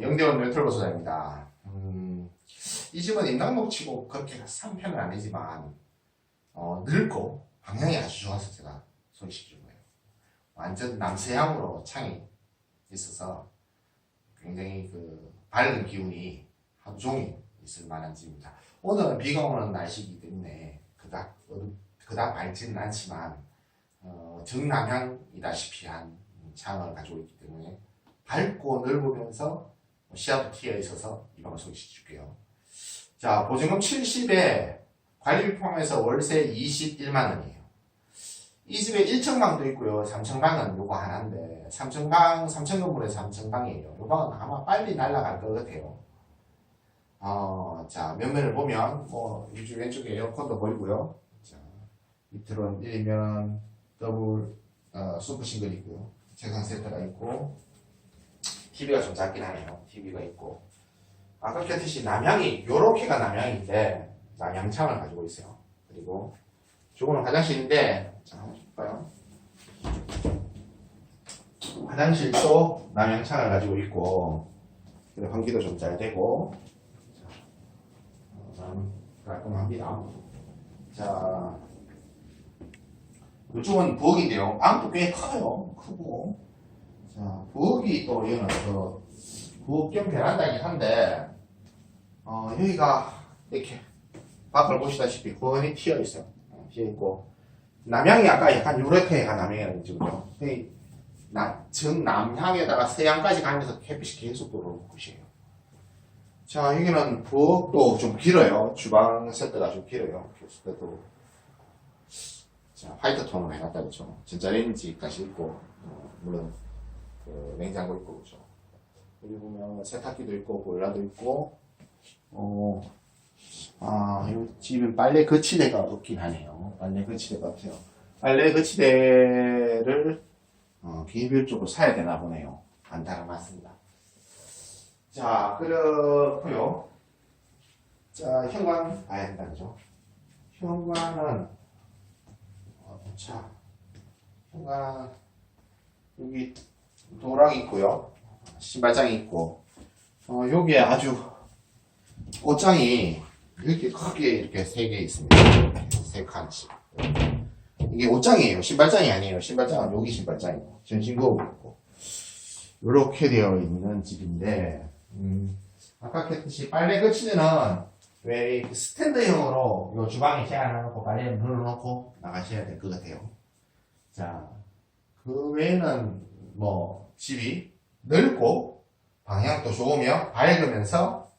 영대원 멘털 소장입니다. 음, 이 집은 임당목 치고 그렇게 싼 편은 아니지만 어, 늙고 방향이 아주 좋아서 제가 소개시켜준 거예요. 완전 남서향으로 창이 있어서 굉장히 그 밝은 기운이 하루 종일 있을 만한 집입니다. 오늘은 비가 오는 날씨이기 때문에 그닥 그닥 밝지는 않지만 어, 정남향이다시피 한 창을 가지고 있기 때문에 밝고 넓으면서 트여 있어서 이 방을 소개시켜줄게요. 자 보증금 70에 관리비 포함해서 월세 21만 원이에요. 이 집에 1층 방도 있고요. 3층 방은 요거 하나인데 3층 방 3층 건물에서 3층 방이에요. 요 방은 아마 빨리 날아갈 것 같아요. 어, 자 면면을 보면 뭐 이쪽 왼쪽에 에어컨도 보이고요. 자 밑으로는 1면 더블 어, 수프 싱글이고요. 책상 세트가 있고 TV가 좀 작긴 하네요. TV가 있고 아까 켰듯이 남향이 요렇게가 남향인데 남향창을 가지고 있어요. 그리고 저거는 화장실인데 자 한번 볼까요? 화장실도 남향창을 가지고 있고 그리고 환기도 좀 잘 되고 자, 음, 깔끔합니다. 자 이쪽은 부엌인데요. 방도 꽤 커요. 크고 자 부엌이 또 이거는 그 부엌 겸 베란다이긴 한데 어, 여기가 이렇게 밖을 보시다시피 훤히 튀어 있어요. 어, 튀어 있고 남향이 아까 약간 유레테가 남향이라고? 이 나- 정남향에다가 서향까지 가면서 햇빛이 계속 들어오는 곳이에요. 자 여기는 부엌도 좀 길어요. 주방 세트가 좀 길어요. 세트도 자 화이트 톤으로 해놨다 그죠? 전자레인지까지 있고 어, 물론 그 냉장고 있고 그죠? 여기 보면 세탁기도 있고 보일러도 있고 어, 아, 이 집은 빨래 거치대가 없긴 하네요. 빨래 거치대가 없어요. 빨래 거치대를 어, 개별적으로 사야 되나 보네요. 안 달아놨습니다. 자, 그렇고요. 자, 현관 봐야 된다, 그죠? 현관은 어, 자, 현관 여기 도랑 있고요. 신발장이 있고 어, 여기에 아주 옷장이 이렇게 크게 이렇게 세 개 있습니다. 세 칸씩. 이게 옷장이에요. 신발장이 아니에요. 신발장은 여기 신발장이고 전신거울 있고 이렇게 되어 있는 집인데 음, 아까 했듯이 빨래 거치대는 왜 이렇게 스탠드형으로 요 주방에 세워놓고 빨래를 눌러놓고 나가셔야 될 것 같아요. 자, 그 외에는 뭐 집이 넓고 방향도 좋으며 밝으면서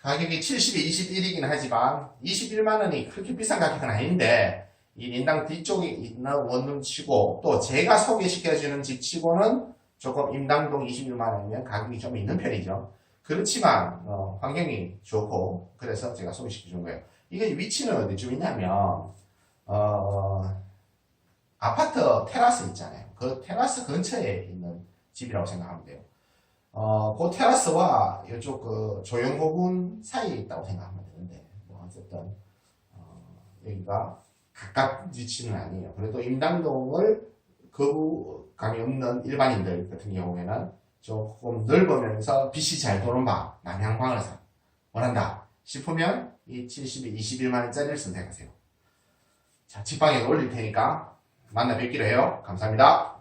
가격이 70에 21이긴 하지만 21만 원이 그렇게 비싼 가격은 아닌데 이 인당 뒤쪽에 있는 원룸 치고 또 제가 소개시켜주는 집 치고는 조금 임당동 26만 원이면 가격이 좀 있는 편이죠. 그렇지만 어, 환경이 좋고 그래서 제가 소개시켜 준 거예요. 이게 위치는 어디쯤 있냐면 어, 아파트 테라스 있잖아요. 그 테라스 근처에 있는 집이라고 생각하면 돼요. 어, 그 테라스와 이쪽 그 조영호군 사이에 있다고 생각하면 되는데, 뭐 어쨌든, 어, 여기가 가깝 위치는 아니에요. 그래도 임당동을 거부감이 없는 일반인들 같은 경우에는 조금 넓으면서 빛이 잘 도는 방, 남향방을 사- 원한다 싶으면 이 70에 21만원짜리를 선택하세요. 자, 직방에 올릴 테니까 만나 뵙기로 해요. 감사합니다.